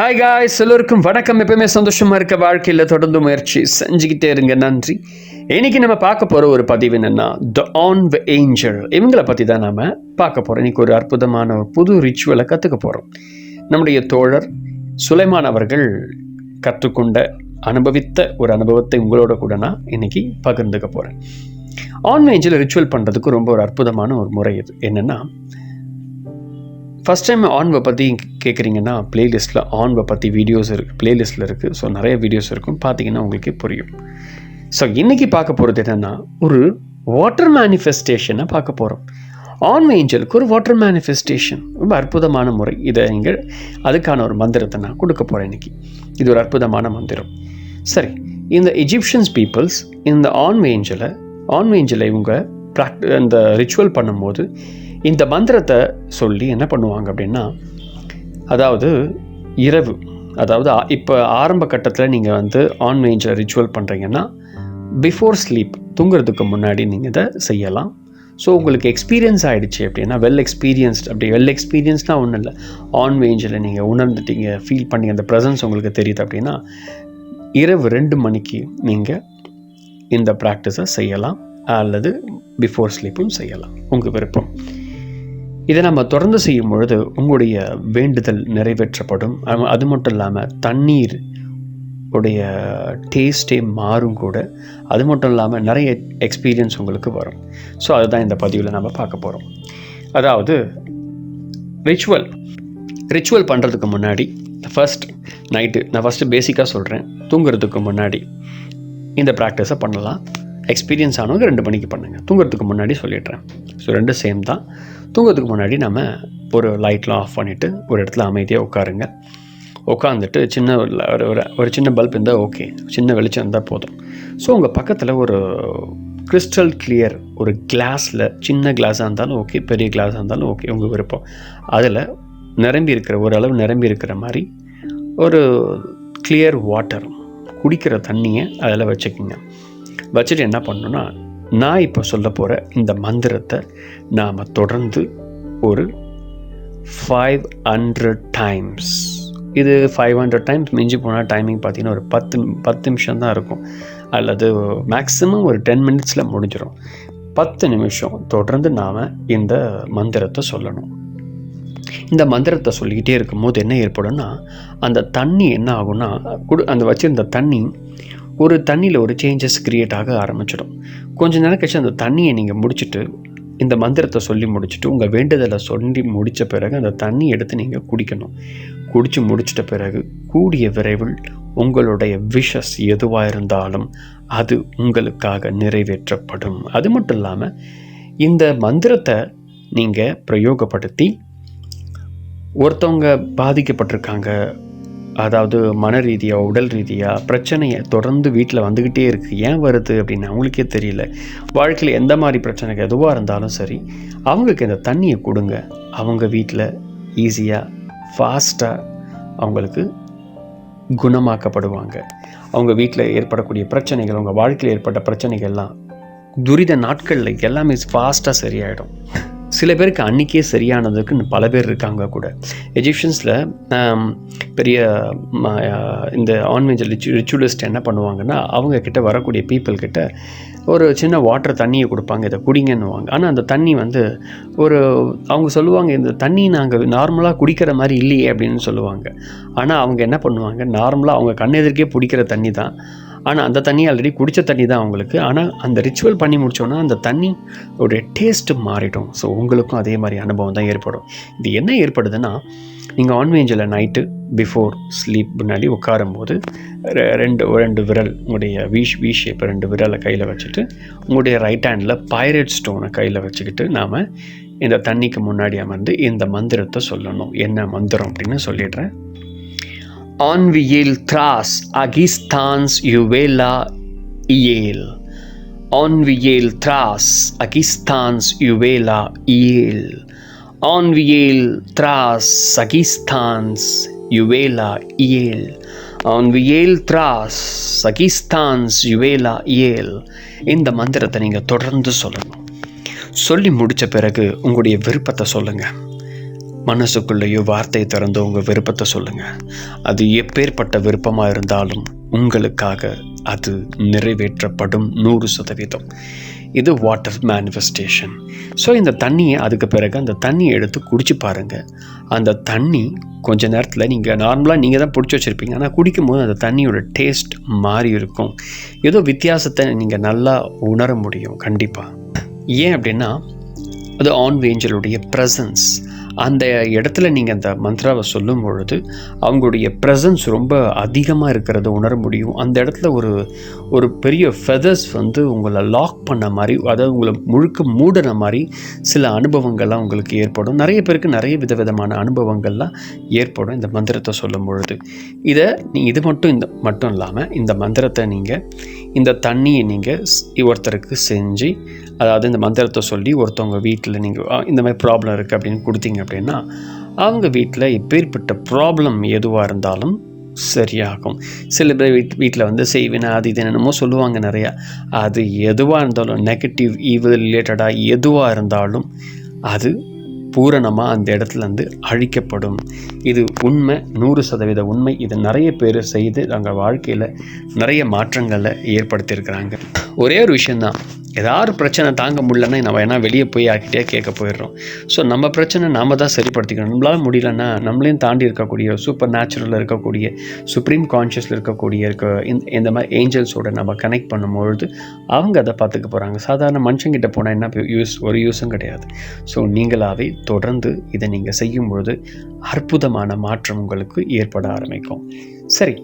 Hi guys எல்லோருக்கும் வணக்கம். எப்பவுமே சந்தோஷமாக இருக்க வாழ்க்கையில் தொடர்ந்து முயற்சி செஞ்சுக்கிட்டே இருங்க. நன்றி. இன்னைக்கு நம்ம பார்க்க போகிற ஒரு பதிவு என்னென்னா த ஆன் த ஏஞ்சல் இவங்களை பற்றி தான் நாம் பார்க்க போகிறோம் இன்னைக்கு ஒரு அற்புதமான ஒரு புது ரிச்சுவலை கற்றுக்க போகிறோம் நம்முடைய தோழர் சுலைமான் அவர்கள் கற்றுக்கொண்ட அனுபவித்த ஒரு அனுபவத்தை உங்களோட கூட நான் இன்னைக்கு பகிர்ந்துக்க போகிறேன் ஆன் ஏஞ்சல் ரிச்சுவல் பண்ணுறதுக்கு ரொம்ப ஒரு அற்புதமான ஒரு முறை இது. என்னென்னா ஃபஸ்ட் டைம் ஆன்வை பற்றி கேட்குறீங்கன்னா ப்ளேலிஸ்ட்டில் ஆன்வை பற்றி வீடியோஸ் இருக்குது ப்ளேலிஸ்ட்டில் இருக்குது ஸோ நிறைய வீடியோஸ் இருக்கும். பார்த்தீங்கன்னா உங்களுக்கு புரியும். ஸோ இன்றைக்கி பார்க்க போகிறது என்னென்னா ஒரு வாட்டர் மேனிஃபெஸ்டேஷனை பார்க்க போகிறோம் ஆன் ஏஞ்சலுக்கு ஒரு வாட்டர் மேனிஃபெஸ்டேஷன் ரொம்ப அற்புதமான முறை. இதை நீங்கள் அதுக்கான ஒரு மந்திரத்தை நான் கொடுக்க போகிறேன் இன்றைக்கி இது ஒரு அற்புதமான மந்திரம். சரி இந்த எஜிப்ஷியன்ஸ் பீப்புள்ஸ் இந்த ஆன் ஏஞ்சலை ஆன் ஏஞ்சலை இவங்க ப்ராக்டி இந்த ரிச்சுவல் பண்ணும்போது இந்த மந்திரத்தை சொல்லி என்ன பண்ணுவாங்க அப்படின்னா அதாவது இரவு அதாவது இப்போ ஆரம்ப கட்டத்தில் நீங்கள் வந்து ஆன் ரிச்சுவல் பண்ணுறீங்கன்னா பிஃபோர் ஸ்லீப் தூங்குறதுக்கு முன்னாடி நீங்கள் இதை செய்யலாம். ஸோ உங்களுக்கு எக்ஸ்பீரியன்ஸ் ஆகிடுச்சு அப்படின்னா வெல் எக்ஸ்பீரியன்ஸ்ட் அப்படி வெல் எக்ஸ்பீரியன்ஸ்னால் ஒன்றும் இல்லை. ஆன்வேஞ்சில் நீங்கள் உணர்ந்துட்டீங்க ஃபீல் பண்ணி அந்த ப்ரெசன்ஸ் உங்களுக்கு தெரியுது அப்படின்னா இரவு ரெண்டு மணிக்கு நீங்கள் இந்த ப்ராக்டிஸை செய்யலாம் அல்லது பிஃபோர் ஸ்லீப்பும் செய்யலாம். உங்கள் விருப்பம். இதை நம்ம தொடர்ந்து செய்யும் பொழுது உங்களுடைய வேண்டுதல் நிறைவேற்றப்படும். அது- மட்டும் இல்லாமல் தண்ணீர் உடைய டேஸ்ட்டே மாறும் கூட. அது மட்டும் இல்லாமல் நிறைய எக்ஸ்பீரியன்ஸ் உங்களுக்கு வரும். ஸோ அதுதான் இந்த பதிவில் நம்ம பார்க்க போகிறோம் அதாவது ரிச்சுவல் ரிச்சுவல் பண்ணுறதுக்கு முன்னாடி ஃபஸ்ட் நைட்டு நான் ஃபஸ்ட்டு பேசிக்காக சொல்கிறேன் தூங்குறதுக்கு முன்னாடி இந்த ப்ராக்டிஸை பண்ணலாம். எக்ஸ்பீரியன்ஸ் ஆனவங்க ரெண்டு மணிக்கு பண்ணுங்கள் தூங்குறதுக்கு முன்னாடி சொல்லிடுறேன். ஸோ ரெண்டும் சேம் தான். தூங்குறதுக்கு முன்னாடி நம்ம ஒரு லைட்லாம் ஆஃப் பண்ணிவிட்டு ஒரு இடத்துல அமைதியாக உட்காருங்க. உட்காந்துட்டு சின்ன ஒரு ஒரு- ஒரு சின்ன பல்ப் இருந்தால் ஓகே சின்ன வெளிச்சம் இருந்தால் போதும். ஸோ உங்கள் பக்கத்தில் ஒரு கிறிஸ்டல் கிளியர் ஒரு கிளாஸில் சின்ன கிளாஸாக இருந்தாலும் ஓகே பெரிய கிளாஸாக இருந்தாலும் ஓகே உங்கள் விருப்பம். அதில் நிரம்பி இருக்கிற ஓரளவு நிரம்பி இருக்கிற மாதிரி ஒரு கிளியர் வாட்டர் குடிக்கிற தண்ணியை அதில் வச்சுக்கிங்க. வச்சுட்டு என்ன பண்ணணும்னா நான் இப்போ சொல்ல போகிற இந்த மந்திரத்தை நாம் தொடர்ந்து ஒரு ஃபைவ் ஹண்ட்ரட் டைம்ஸ் இது ஃபைவ் ஹண்ட்ரட் டைம்ஸ் மிஞ்சி போனால் டைமிங் பார்த்தீங்கன்னா ஒரு பத்து பத்து நிமிஷம் தான் இருக்கும். அல்லது மேக்ஸிமம் ஒரு டென் மினிட்ஸில் முடிஞ்சிடும் பத்து நிமிஷம் தொடர்ந்து நாம் இந்த மந்திரத்தை சொல்லணும். இந்த மந்திரத்தை சொல்லிக்கிட்டே இருக்கும்போது என்ன ஏற்படும்னா அந்த தண்ணி என்ன ஆகும்னா குடு அந்த வச்சுருந்த தண்ணி ஒரு தண்ணியில் ஒரு சேஞ்சஸ் க்ரியேட் ஆக ஆரம்பிச்சிடும். கொஞ்ச நேரம் கழிச்சு அந்த தண்ணியை நீங்கள் முடிச்சுட்டு இந்த மந்திரத்தை சொல்லி முடிச்சுட்டு உங்கள் வேண்டுதலை சொல்லி முடித்த பிறகு அந்த தண்ணி எடுத்து நீங்கள் குடிக்கணும். குடித்து முடிச்சிட்ட பிறகு கூடிய விரைவில் உங்களுடைய விஷஸ் எதுவாக இருந்தாலும் அது உங்களுக்காக நிறைவேற்றப்படும். அது மட்டும் இல்லாமல் இந்த மந்திரத்தை நீங்கள் பிரயோகப்படுத்தி ஒருத்தவங்க பாதிக்கப்பட்டிருக்காங்க அதாவது மன ரீதியாக உடல் ரீதியாக பிரச்சனையை தொடர்ந்து வீட்டில் வந்துக்கிட்டே இருக்குது ஏன் வருது அப்படின்னு அவங்களுக்கே தெரியல. வாழ்க்கையில் எந்த மாதிரி பிரச்சனைகள் எதுவாக இருந்தாலும் சரி அவங்களுக்கு இந்த தண்ணியை கொடுங்க. அவங்க வீட்டில் ஈஸியாக ஃபாஸ்ட்டாக அவங்களுக்கு குணமாக்கப்படுவாங்க. அவங்க வீட்டில் ஏற்படக்கூடிய பிரச்சனைகள் அவங்க வாழ்க்கையில் ஏற்பட்ட பிரச்சனைகள்லாம் துரித நாட்களில் எல்லாமே ஃபாஸ்ட்டாக சரியாயிடும். சில பேருக்கு அன்றைக்கே சரியானதுக்குன்னு பல பேர் இருக்காங்க கூட. எஜிப்ஷியன்ஸில் பெரிய ம, இந்த ஆன்வெஜ் ரிச்சு ரிச்சுவலிஸ்ட் என்ன பண்ணுவாங்கன்னா அவங்க கிட்ட வரக்கூடிய பீப்புள் கிட்ட ஒரு சின்ன வாட்டர் தண்ணியை கொடுப்பாங்க இதை குடிங்கன்னுவாங்க. ஆனால் அந்த தண்ணி வந்து ஒரு அவங்க சொல்லுவாங்க இந்த தண்ணி நாங்கள் நார்மலாக குடிக்கிற மாதிரி இல்லையே அப்படின்னு சொல்லுவாங்க. ஆனால் அவங்க என்ன பண்ணுவாங்க நார்மலாக அவங்க கண்ணெதிர்க்கே பிடிக்கிற தண்ணி தான் ஆனால் அந்த தண்ணி ஆல்ரெடி குடித்த தண்ணி தான் அவங்களுக்கு. ஆனால் அந்த ரிச்சுவல் பண்ணி முடித்தோன்னா அந்த தண்ணி உடைய டேஸ்ட்டு மாறிடும். ஸோ உங்களுக்கும் அதே மாதிரி அனுபவம் தான் ஏற்படும். இது என்ன ஏற்படுதுன்னா நீங்கள் ஆன்வேஞ்சில் நைட்டு பிஃபோர் ஸ்லீப் முன்னாடி உட்காரும்போது ரெண்டு ரெண்டு விரல் உங்களுடைய வீஷ் வி ஷேப் ரெண்டு விரலை கையில் வச்சுட்டு உங்களுடைய ரைட் ஹேண்டில் பைரட் ஸ்டோனை கையில் வச்சுக்கிட்டு நாம் இந்த தண்ணிக்கு முன்னாடி அமர்ந்து இந்த மந்திரத்தை சொல்லணும். என்ன மந்திரம் அப்படின்னு சொல்லிடுறேன். ஆன்வியேல் த்ராஸ் அகிஸ்தான்ஸ் யுவேலா இயேல் ஆன்வியேல் த்ராஸ் அகிஸ்தான்ஸ் யுவேலா இயேல் ஆன்வியேல் த்ராஸ் சகிஸ்தான்ஸ் யுவேலா இயேல் ஆன்வியேல் த்ராஸ் சகிஸ்தான்ஸ் யுவேலா இயேல் இந்த மந்திரத்தை நீங்கள் தொடர்ந்து சொல்லணும். சொல்லி முடித்த பிறகு உங்களுடைய விருப்பத்தை சொல்லுங்கள் மனசுக்குள்ளேயோ வார்த்தை திறந்து உங்கள் விருப்பத்தை சொல்லுங்கள் அது எப்பேற்பட்ட விருப்பமாக இருந்தாலும் உங்களுக்காக அது நிறைவேற்றப்படும் நூறு சதவீதம். இது வாட்டர் மேனிஃபெஸ்டேஷன் ஸோ இந்த தண்ணியை அதுக்கு பிறகு அந்த தண்ணியை எடுத்து குடிச்சு பாருங்கள் அந்த தண்ணி கொஞ்ச நேரத்தில் நீங்கள் நார்மலாக நீங்கள் தான் பிடிச்சி வச்சுருப்பீங்க. ஆனால் குடிக்கும்போது அந்த தண்ணியோட டேஸ்ட் மாறி இருக்கும். ஏதோ வித்தியாசத்தை நீங்கள் நல்லா உணர முடியும். கண்டிப்பாக ஏன் அப்படின்னா அது ஆன் வேஞ்சலுடைய ப்ரெசன்ஸ் அந்த இடத்துல நீங்கள் அந்த மந்த்ராவை சொல்லும் பொழுது அவங்களுடைய ப்ரெசன்ஸ் ரொம்ப அதிகமாக இருக்கிறத உணர முடியும். அந்த இடத்துல ஒரு ஒரு பெரிய ஃபெதர்ஸ் வந்து உங்களை லாக் பண்ண மாதிரி அதாவது உங்களை முழுக்க மூடின மாதிரி சில அனுபவங்கள்லாம் உங்களுக்கு ஏற்படும். நிறைய பேருக்கு நிறைய விதவிதமான அனுபவங்கள்லாம் ஏற்படும் இந்த மந்திரத்தை சொல்லும் பொழுது. இதை நீ இது மட்டும் இந்த மட்டும் இல்லாமல் இந்த மந்திரத்தை நீங்கள் இந்த தண்ணியை நீங்கள் ஒருத்தருக்கு செஞ்சு அதாவது இந்த மந்திரத்தை சொல்லி ஒருத்தவங்க வீட்டில் நீங்கள் இந்த மாதிரி ப்ராப்ளம் இருக்குது அப்படின்னு கொடுத்தீங்க அப்படின்னா அவங்க வீட்டில் எப்பேற்பட்ட ப்ராப்ளம் எதுவாக இருந்தாலும் சரியாகும். சில பேர் வீட் வீட்டில் வந்து செய்வினா அது இது என்னமோ சொல்லுவாங்க நிறையா. அது எதுவாக இருந்தாலும் நெகட்டிவ் ஈவில் ரிலேட்டடாக எதுவாக இருந்தாலும் அது பூரணமாக அந்த இடத்துலேருந்து அழிக்கப்படும். இது உண்மை நூறு சதவீத உண்மை. இது நிறைய பேர் செய்து நாங்கள் வாழ்க்கையில் நிறைய மாற்றங்களை ஏற்படுத்தியிருக்கிறாங்க. ஒரே ஒரு விஷயந்தான் ஏதாவது பிரச்சனை தாங்க முடியலன்னா நம்ம வேணா வெளியே போய் யார்கிட்டயே கேட்க போயிடுறோம். ஸோ நம்ம பிரச்சனை நாம தான் சரிப்படுத்திக்கணும். நம்மளால் முடியலன்னா நம்மளையும் தாண்டி இருக்கக்கூடிய சூப்பர் நேச்சுரலில் இருக்கக்கூடிய சுப்ரீம் கான்ஷியஸில் இருக்கக்கூடிய இருக்க இந்த இந்த மாதிரி ஏஞ்சல்ஸோட நம்ம கனெக்ட் பண்ணும்பொழுது அவங்க அதை பார்த்துக்க போகிறாங்க சாதாரண மனுஷங்கிட்ட போனால் என்ன யூஸ் ஒரு யூஸும் கிடையாது. ஸோ நீங்களாகவே தொடர்ந்து இதை நீங்கள் செய்யும் பொழுது அற்புதமான மாற்றம் உங்களுக்கு ஏற்பட ஆரம்பிக்கும். சரி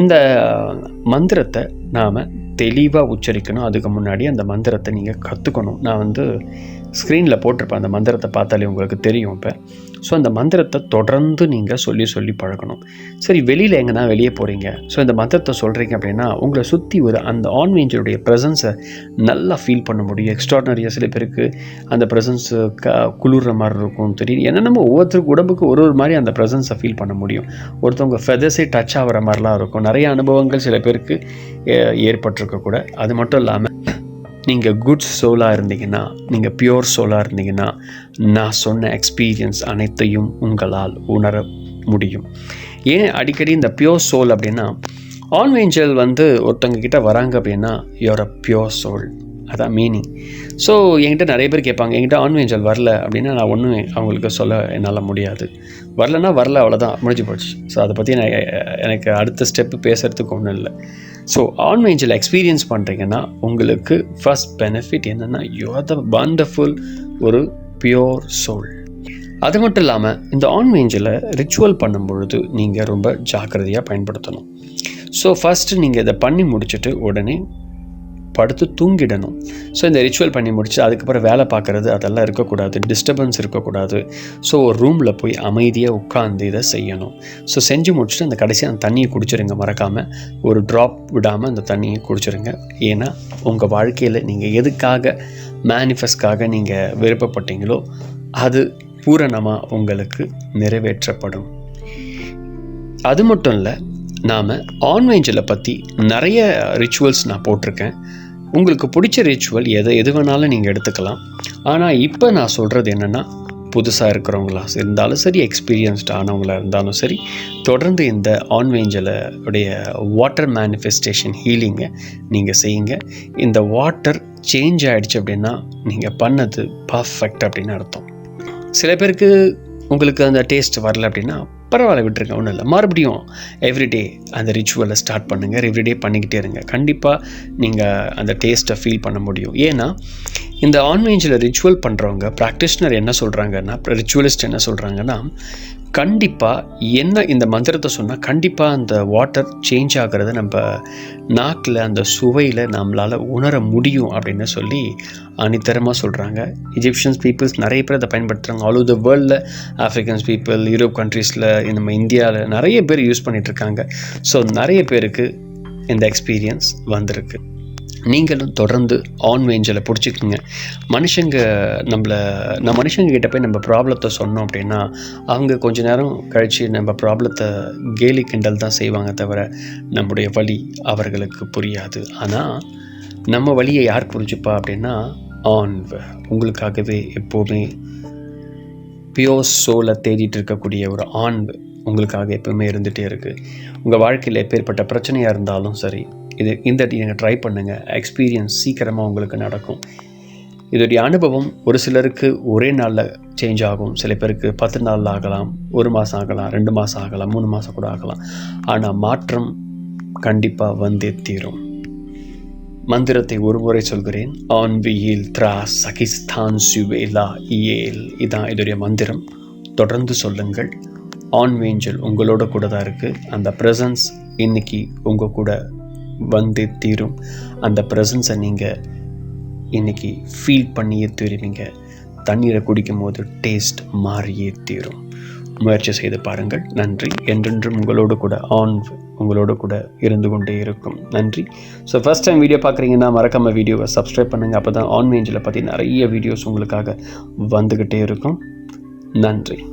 இந்த மந்திரத்தை நாம் தெளிவாக உச்சரிக்கணும். அதுக்கு முன்னாடி அந்த மந்திரத்தை நீங்கள் கற்றுக்கணும் நான் வந்து ஸ்க்ரீனில் போட்டிருப்பேன். அந்த மந்திரத்தை பார்த்தாலே உங்களுக்கு தெரியும் இப்போ. ஸோ அந்த மந்திரத்தை தொடர்ந்து நீங்கள் சொல்லி சொல்லி பழகணும். சரி வெளியில் எங்கன்னா வெளியே போகிறீங்க ஸோ இந்த மந்திரத்தை சொல்கிறீங்க அப்படின்னா உங்களை சுற்றி ஒரு அந்த ஆன்மீஞ்சருடைய ப்ரெசன்ஸை நல்லா ஃபீல் பண்ண முடியும். எக்ஸ்ட்ராடனரியாக சில பேருக்கு அந்த ப்ரெசன்ஸ் க குளிர்ற மாதிரி இருக்கும் தெரியும். என்னென்னமோ ஒவ்வொருத்தருக்கு உடம்புக்கு ஒரு ஒரு மாதிரி அந்த ப்ரெசன்ஸை ஃபீல் பண்ண முடியும். ஒருத்தவங்க ஃபெதர்ஸே டச் ஆகிற மாதிரிலாம் இருக்கும். நிறைய அனுபவங்கள் சில பேருக்கு ஏ- ஏற்பட்டிருக்க கூட. அது மட்டும் இல்லாமல் நீங்கள் குட் சோலாக இருந்தீங்கன்னா நீங்கள் பியோர் சோலாக இருந்தீங்கன்னா நான் சொன்ன எக்ஸ்பீரியன்ஸ் அனைத்தையும் உங்களால் உணர முடியும். ஏன் அடிக்கடி இந்த பியோர் சோல் அப்படின்னா ஆன்வேஞ்சல் வந்து ஒருத்தவங்க கிட்ட வராங்க அப்படின்னா யோர் அ பியோர் சோல் அதான் மீனிங் ஸோ என்கிட்ட நிறைய பேர் கேட்பாங்க என்கிட்ட ஆன்வேஞ்சல் வரல அப்படின்னா நான் ஒன்றும் அவங்களுக்கு சொல்ல என்னால் முடியாது. வரலன்னா வரல அவ்வளோதான் முடிஞ்சு போச்சு. ஸோ அதை பற்றி நான் எனக்கு அடுத்த ஸ்டெப்பு பேசுகிறதுக்கு ஒன்றும் இல்லை. ஸோ ஆன்வேஞ்சல் எக்ஸ்பீரியன்ஸ் பண்ணுறீங்கன்னா உங்களுக்கு ஃபர்ஸ்ட் பெனிஃபிட் என்னென்னா யூ ஆர் த வண்டர்ஃபுல் ஒரு பியோர் சோல் அது மட்டும் இல்லாமல் இந்த ஆன்வேஞ்சலை ரிச்சுவல் பண்ணும் பொழுது நீங்கள் ரொம்ப ஜாக்கிரதையாக பயன்படுத்தணும். ஸோ ஃபஸ்ட்டு நீங்கள் இதை பண்ணி முடிச்சுட்டு உடனே படுத்து தூங்கிடணும். ஸோ இந்த ரிச்சுவல் பண்ணி முடிச்சு அதுக்கப்புறம் வேலை பார்க்குறது அதெல்லாம் இருக்கக்கூடாது. டிஸ்டர்பன்ஸ் இருக்கக்கூடாது. ஸோ ஒரு ரூமில் போய் அமைதியாக உட்காந்து இதை செய்யணும். ஸோ செஞ்சு முடிச்சுட்டு அந்த கடைசியாக அந்த தண்ணியை குடிச்சிருங்க. மறக்காமல் ஒரு ட்ராப் விடாமல் அந்த தண்ணியை குடிச்சிருங்க. ஏன்னா உங்கள் வாழ்க்கையில் நீங்கள் எதுக்காக மேனிஃபெஸ்ட்காக நீங்கள் விருப்பப்பட்டீங்களோ அது பூரணமாக உங்களுக்கு நிறைவேற்றப்படும். அது மட்டும் இல்லை நாம் ஆன்வேஞ்சலை பற்றி நிறைய ரிச்சுவல்ஸ் நான் போட்டிருக்கேன். உங்களுக்கு பிடிச்ச ரிச்சுவல் எதை எது வேணாலும் நீங்கள் எடுத்துக்கலாம். ஆனால் இப்போ நான் சொல்கிறது என்னென்னா புதுசாக இருக்கிறவங்களா இருந்தாலும் சரி எக்ஸ்பீரியன்ஸ்ட் ஆனவங்களாக இருந்தாலும் சரி தொடர்ந்து இந்த ஆன்வேஞ்சலை உடைய வாட்டர் மேனிஃபெஸ்டேஷன் ஹீலிங்கை நீங்கள் செய்யுங்க. இந்த வாட்டர் சேஞ்ச் ஆகிடுச்சு அப்படின்னா நீங்கள் பண்ணது பர்ஃபெக்ட் அப்படின்னு அர்த்தம். சில பேருக்கு உங்களுக்கு அந்த டேஸ்ட் வரல அப்படின்னா பரவாயில்ல விட்டுருங்க ஒன்றும் இல்லை. மறுபடியும் எவ்ரிடே அந்த ரிச்சுவலை ஸ்டார்ட் பண்ணுங்கள் எவ்ரிடே பண்ணிக்கிட்டே இருங்க. கண்டிப்பாக நீங்கள் அந்த டேஸ்ட்டை ஃபீல் பண்ண முடியும். ஏன்னா இந்த ஆன்வேஞ்சில் ரிச்சுவல் பண்ணுறவங்க ப்ராக்டிஷனர் என்ன சொல்கிறாங்கன்னா ரிச்சுவலிஸ்ட் என்ன சொல்கிறாங்கன்னா கண்டிப்பாக என்ன இந்த மந்திரத்தை சொன்னால் கண்டிப்பாக அந்த வாட்டர் சேஞ்ச் ஆகிறத நம்ம நாக்கில் அந்த சுவையில் நம்மளால் உணர முடியும் அப்படின்னு சொல்லி அனித்தரமாக சொல்கிறாங்க இஜிப்ஷியன்ஸ் பீப்புள்ஸ் நிறைய பேர் அதை பயன்படுத்துகிறாங்க ஆல் ஓவர் த வேர்ல்டில் ஆஃப்ரிக்கன்ஸ் பீப்புள் யூரோப் கண்ட்ரீஸில் நம்ம இந்தியாவில் நிறைய பேர் யூஸ் பண்ணிகிட்ருக்காங்க ஸோ நிறைய பேருக்கு இந்த எக்ஸ்பீரியன்ஸ் வந்திருக்கு. நீங்களும் தொடர்ந்து ஆன் வேஞ்சலை பிடிச்சிக்கோங்க. மனுஷங்க நம்மளை நம்ம மனுஷங்க கிட்ட போய் நம்ம ப்ராப்ளத்தை சொன்னோம் அப்படின்னா அவங்க கொஞ்ச நேரம் கழித்து நம்ம ப்ராப்ளத்தை கேலி கிண்டல் தான் செய்வாங்க தவிர நம்முடைய வழி அவர்களுக்கு புரியாது. ஆனால் நம்ம வழியை யார் புரிஞ்சுப்பா அப்படின்னா ஆன் உங்களுக்காகவே எப்போவுமே பியோர் சோலை தேடிட்டு இருக்கக்கூடிய ஒரு ஆண் உங்களுக்காக எப்பவுமே இருந்துகிட்டே இருக்குது உங்கள் வாழ்க்கையில் எப்பேற்பட்ட பிரச்சனையாக இருந்தாலும் சரி இது இந்த நீங்கள் ட்ரை பண்ணுங்கள் எக்ஸ்பீரியன்ஸ் சீக்கிரமாக உங்களுக்கு நடக்கும். இதோடைய அனுபவம் ஒரு சிலருக்கு ஒரே நாளில் சேஞ்ச் ஆகும். சில பேருக்கு பத்து நாளில் ஆகலாம் ஒரு மாதம் ஆகலாம் ரெண்டு மாதம் ஆகலாம் மூணு மாதம் கூட ஆகலாம். ஆனால் மாற்றம் கண்டிப்பாக வந்தே தீரும். மந்திரத்தை ஒரு முறை சொல்கிறேன். ஆன் வியில் த்ரா சகிஸ்தான் சுவேலா இயேல் இதான் இதோடைய மந்திரம். தொடர்ந்து சொல்லுங்கள். ஆன் வேஞ்சல் உங்களோட கூட தான் இருக்குது அந்த ப்ரெசன்ஸ் இன்னைக்கு உங்கள் கூட வந்தே தீரும். அந்த ப்ரெசன்ஸை நீங்கள் இன்னைக்கு ஃபீல் பண்ணியே தீருவீங்க. தண்ணீரை குடிக்கும் போது டேஸ்ட் மாறியே தீரும். முயற்சி செய்து பாருங்கள். நன்றி. என்றென்றும் உங்களோடு கூட ஆன் உங்களோடு கூட இருந்து கொண்டே இருக்கும். நன்றி. ஸோ ஃபஸ்ட் டைம் வீடியோ பார்க்குறீங்கன்னா மறக்காம வீடியோவை சப்ஸ்கிரைப் பண்ணுங்கள் அப்போ தான் ஆன்மேஞ்சில் பற்றி நிறைய வீடியோஸ் உங்களுக்காக வந்துக்கிட்டே இருக்கும். நன்றி.